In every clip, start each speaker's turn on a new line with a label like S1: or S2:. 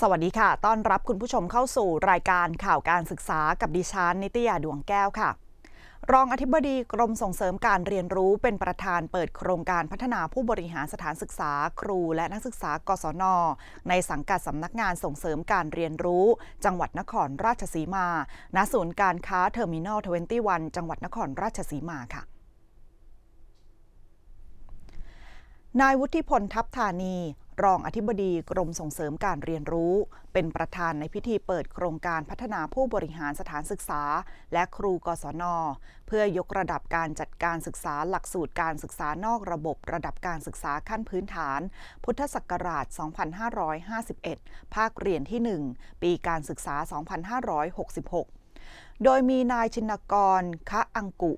S1: สวัสดีค่ะ ต้อนรับคุณผู้ชมเข้าสู่รายการข่าวการศึกษากับดิฉันนิตยาดวงแก้วค่ะ รองอธิบดีกรมส่งเสริมการเรียนรู้เป็นประธานเปิดโครงการพัฒนาผู้บริหารสถานศึกษาครูและนักศึกษากศน ในสังกัดสำนักงานส่งเสริมการเรียนรู้ จังหวัดนครราชสีมา ณ ศูนย์การค้าเทอร์มินอล21 จังหวัดนครราชสีมาค่ะนายวุฒิพลทัพธานี รองอธิบดีกรมส่งเสริมการเรียนรู้ เป็นประธานในพิธีเปิดโครงการพัฒนาผู้บริหารสถานศึกษา และครูกศน เพื่อยกระดับการจัดการศึกษาหลักสูตรการศึกษานอกระบบระดับการศึกษาขั้นพื้นฐาน พุทธศักราช 2551 ภาคเรียนที่ 1 ปีการศึกษา 2566 โดยมีนายชินกร คะอังกุ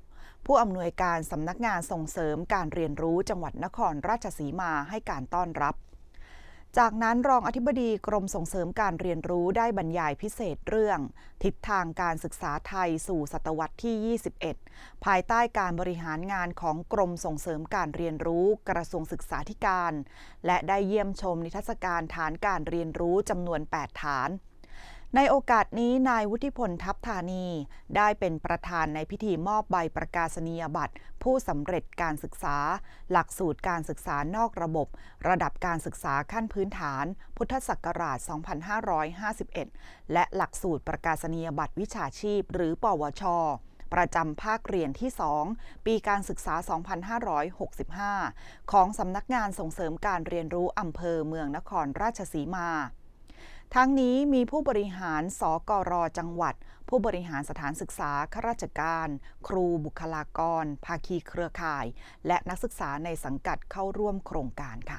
S1: ผู้อำนวยการสำนักงานส่งเสริมการเรียนรู้จังหวัดนครราชสีมาให้การต้อนรับ จากนั้นรองอธิบดีกรมส่งเสริมการเรียนรู้ได้บรรยายพิเศษเรื่อง ทิศทางการศึกษาไทยสู่ศตวรรษที่ 21 ภายใต้การบริหารงานของกรมส่งเสริมการเรียนรู้กระทรวงศึกษาธิการ และได้เยี่ยมชมนิทรรศการฐานการเรียนรู้จำนวน 8 ฐาน ในโอกาสนี้นายวุฒิพลทัพธานี ได้เป็นประธานในพิธีมอบใบประกาศนียบัตร ผู้สำเร็จการศึกษา หลักสูตรการศึกษานอกระบบ ระดับการศึกษาขั้นพื้นฐาน พุทธศักราช 2551 และหลักสูตรประกาศนียบัตรวิชาชีพ หรือ ปวช ประจำภาคเรียนที่ 2 ปีการศึกษา 2565 ของสำนักงานส่งเสริมการเรียนรู้อำเภอเมืองนครราชสีมา ทั้งนี้มีผู้บริหารสกรจังหวัด ผู้บริหารสถานศึกษาข้าราชการ ครูบุคลากร ภาคีเครือข่าย และนักศึกษาในสังกัดเข้าร่วมโครงการค่ะ